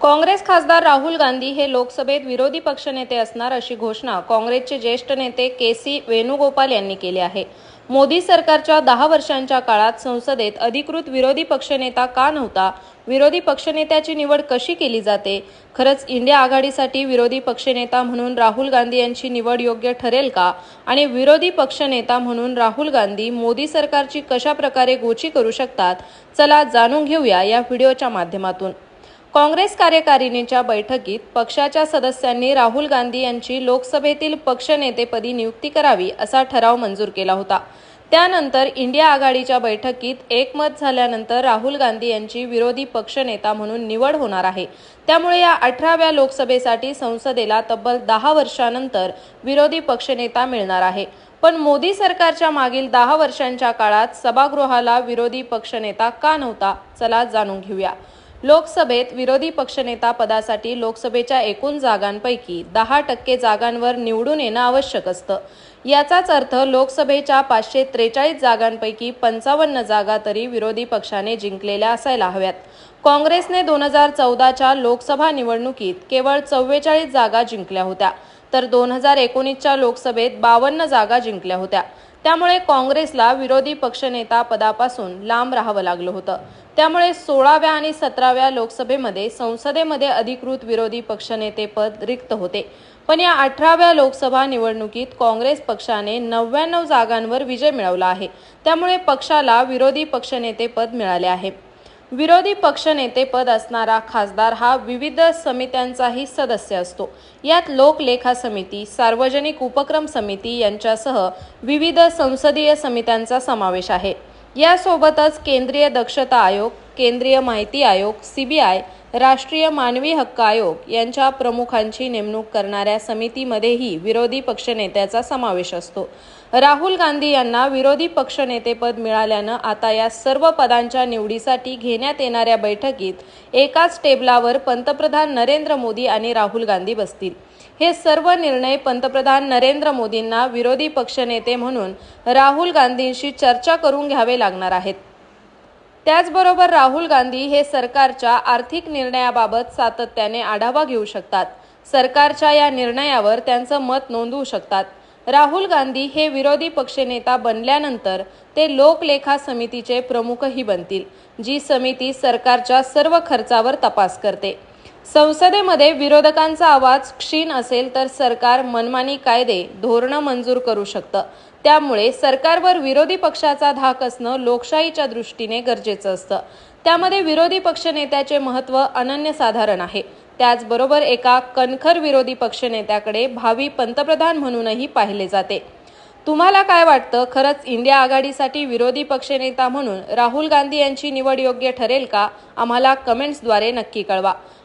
काँग्रेस खासदार राहुल गांधी हे लोकसभेत विरोधी पक्षनेते असणार अशी घोषणा काँग्रेसचे ज्येष्ठ नेते के सी वेणुगोपाल यांनी केली आहे. मोदी सरकारच्या दहा वर्षांच्या काळात संसदेत अधिकृत विरोधी पक्षनेता का नव्हता? विरोधी पक्षनेत्याची निवड कशी केली जाते? खरंच इंडिया आघाडीसाठी विरोधी पक्षनेता म्हणून राहुल गांधी यांची निवड योग्य ठरेल का? आणि विरोधी पक्षनेता म्हणून राहुल गांधी मोदी सरकारची कशा प्रकारे गोची करू शकतात? चला जाणून घेऊया या व्हिडिओच्या माध्यमातून. काँग्रेस कार्यकारिणीच्या बैठकीत पक्षाच्या सदस्यांनी राहुल गांधी यांची लोकसभेतील पक्षनेतेपदी नियुक्ती करावी असा ठराव मंजूर केला होता. त्यानंतर इंडिया आघाडीच्या बैठकीत एकमत झाल्यानंतर राहुल गांधी यांची विरोधी पक्षनेता म्हणून निवड होणार आहे. त्यामुळे या अठराव्या लोकसभेसाठी संसदेला तब्बल दहा वर्षानंतर विरोधी पक्षनेता मिळणार आहे. पण मोदी सरकारच्या मागील दहा वर्षांच्या काळात सभागृहाला विरोधी पक्षनेता का नव्हता चला जाणून घेऊया. लोकसभेत विरोधी पक्षनेता पदासाठी लोकसभेच्या एकूण जागांपैकी दहा टक्के जागांवर निवडून येणं आवश्यक असतं. याचाच अर्थ लोकसभेच्या पाचशे त्रेचाळीस जागांपैकी पंचावन्न जागा तरी विरोधी पक्षाने जिंकलेल्या असायला हव्यात. काँग्रेसने दोन हजार चौदाच्या लोकसभा निवडणुकीत केवळ चव्वेचाळीस जागा जिंकल्या होत्या तर दोन हजार एकोणीसच्या लोकसभेत बावन्न जागा जिंकल्या होत्या. त्यामुळे काँग्रेसला विरोधी पक्षनेता पदापासून लांब राहावं लागलं होतं. त्यामुळे सोळाव्या आणि सतराव्या लोकसभेमध्ये संसदेमध्ये अधिकृत विरोधी पक्षनेतेपद रिक्त होते. पण या अठराव्या लोकसभा निवडणुकीत काँग्रेस पक्षाने नव्याण्णव जागांवर विजय मिळवला आहे. त्यामुळे पक्षाला विरोधी पक्षनेतेपद मिळाले आहे. विरोधी पक्षनेतेपद असणारा खासदार हा विविध समित्यांचाही सदस्य असतो. यात लोकलेखा समिती सार्वजनिक उपक्रम समिती यांच्यासह विविध संसदीय समित्यांचा समावेश आहे. यासोबतच केंद्रीय दक्षता आयोग केंद्रीय माहिती आयोग सीबीआय राष्ट्रीय मानवी हक्क आयोग यांच्या प्रमुखांची नेमणूक करणाऱ्या समितीमध्येही विरोधी पक्षनेत्याचा समावेश असतो. राहुल गांधी यांना विरोधी पक्षनेतेपद मिळाल्यानं आता या सर्व पदांच्या निवडीसाठी घेण्यात येणाऱ्या बैठकीत एकाच टेबलावर पंतप्रधान नरेंद्र मोदी आणि राहुल गांधी बसतील. हे सर्व निर्णय पंतप्रधान नरेंद्र मोदींना विरोधी पक्षनेते म्हणून राहुल गांधींशी चर्चा करून घ्यावे लागणार आहेत. त्याचबरोबर राहुल गांधी हे सरकारच्या आर्थिक निर्णयाबाबत सातत्याने आढावा घेऊ शकतात. सरकारच्या या निर्णयावर त्यांचं मत नोंदवू शकतात. राहुल गांधी हे विरोधी पक्षनेता बनल्यानंतर ते लोकलेखा समितीचे प्रमुखही बनतील जी समिती सरकारच्या सर्व खर्चावर तपास करते. संसदेमध्ये विरोधकांचा आवाज क्षीण असेल तर सरकार मनमानी कायदे धोरणं मंजूर करू शकतं. त्यामुळे सरकारवर विरोधी पक्षाचा धाक असणं लोकशाहीच्या दृष्टीने गरजेचं असतं. त्यामध्ये विरोधी पक्षनेत्याचे महत्त्व अनन्यसाधारण आहे. त्याचबरोबर एका कणखर विरोधी पक्षनेत्याकडे भावी पंतप्रधान म्हणूनही पाहिले जाते. तुम्हाला काय वाटतं? खरंच इंडिया आघाडीसाठी विरोधी पक्षनेता म्हणून राहुल गांधी यांची निवड योग्य ठरेल का? आम्हाला कमेंट्सद्वारे नक्की कळवा.